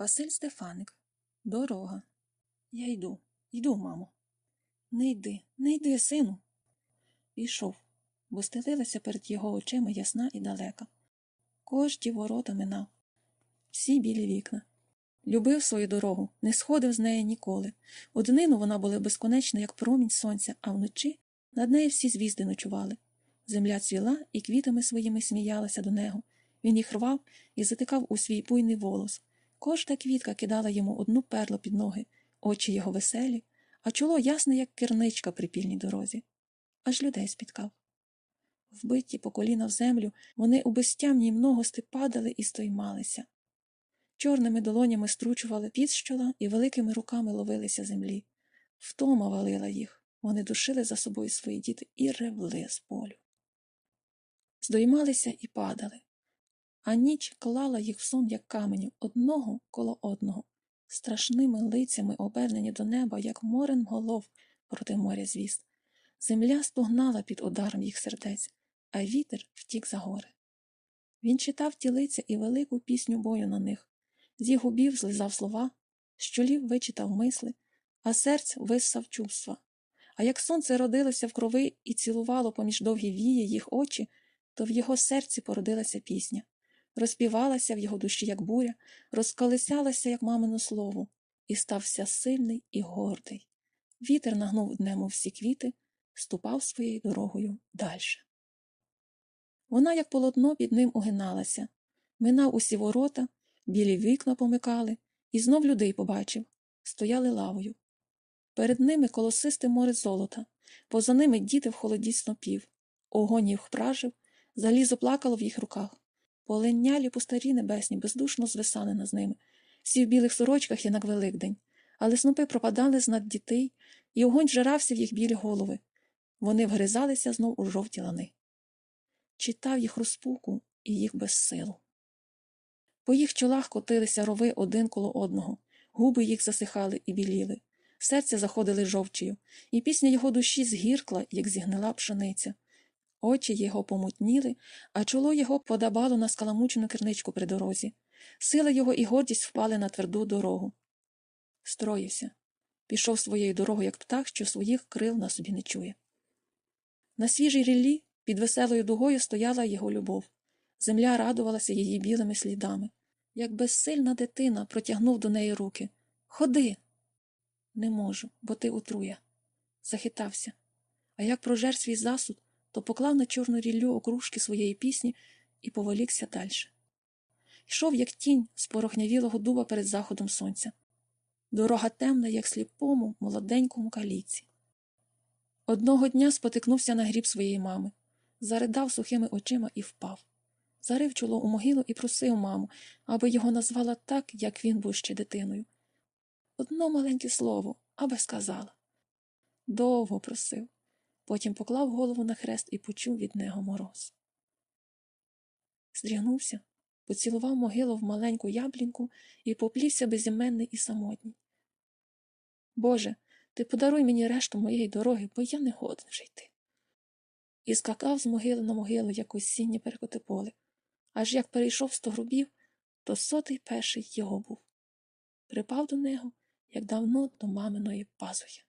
Василь Стефаник. Дорога. Я йду, йду, мамо. Не йди, не йди, сину. Пішов, бо стелилася перед його очима ясна і далека. Кожді ворота минав, всі білі вікна. Любив свою дорогу, не сходив з неї ніколи. У днину вона була безконечна, як промінь сонця, а вночі над нею всі звізди ночували. Земля цвіла і квітами своїми сміялася до нього. Він їх рвав і затикав у свій буйний волос. Кожна квітка кидала йому одну перлу під ноги, очі його веселі, а чоло ясне, як керничка при пільній дорозі. Аж людей спіткав. Вбиті по коліна в землю, вони у безтямній многости падали і стоймалися. Чорними долонями стручували під з і великими руками ловилися землі. Втома валила їх, вони душили за собою свої діти і ревли з болю. Здоймалися і падали, а ніч клала їх в сон, як каменю, одного коло одного, страшними лицями обернені до неба, як морем голов проти моря звіст. Земля стогнала під ударом їх сердець, а вітер втік за гори. Він читав ті лиця і велику пісню бою на них, з їх губів злизав слова, з чолів вичитав мисли, а серць виссав чувства. А як сонце родилося в крови і цілувало поміж довгі вії їх очі, то в його серці породилася пісня, розпівалася в його душі, як буря, розколисялася, як мамино слово, і стався сильний і гордий. Вітер нагнув днему всі квіти, ступав своєю дорогою дальше. Вона, як полотно, під ним угиналася, минав усі ворота, білі вікна помикали, і знов людей побачив стояли лавою. Перед ними колосисте море золота, поза ними діти в холоді снопів, огонь їх пражив, залізо плакало в їх руках. Поленнялі пустарі небесні бездушно звисали над ними, всі в білих сорочках, як Великдень, але снопи пропадали з над дітей, і огонь жирався в їх білі голови. Вони вгризалися знов у жовті лани. Читав їх розпуку і їх безсилу. По їх чолах котилися рови один коло одного, губи їх засихали і біліли, серця заходили жовчою, і пісня його душі згіркла, як зігнила пшениця. Очі його помутніли, а чоло його подабало на скаламучену керничку при дорозі. Сила його і гордість впали на тверду дорогу. Строївся, пішов своєю дорогою, як птах, що своїх крил на собі не чує. На свіжій ріллі під веселою дугою стояла його любов. Земля радувалася її білими слідами. Як безсильна дитина протягнув до неї руки. Ходи. Не можу, бо ти отруя. Захитався. А як прожер свій засуд, то поклав на чорну ріллю окружки своєї пісні і поволікся далі. Йшов, як тінь з порохнявілого дуба перед заходом сонця. Дорога темна, як сліпому, молоденькому каліці. Одного дня спотикнувся на гріб своєї мами, заридав сухими очима і впав. Зарив чоло у могилу і просив маму, аби його назвала так, як він був ще дитиною. Одно маленьке слово, аби сказала. Довго просив, потім поклав голову на хрест і почув від нього мороз. Здрігнувся, поцілував могилу в маленьку яблінку і поплівся безіменний і самотній. Боже, ти подаруй мені решту моєї дороги, бо я не годен вже. І скакав з могили на могилу, як осіннє перекоти поле. Аж як перейшов сто грубів, то сотий перший його був. Припав до нього, як давно до маминої пазухи.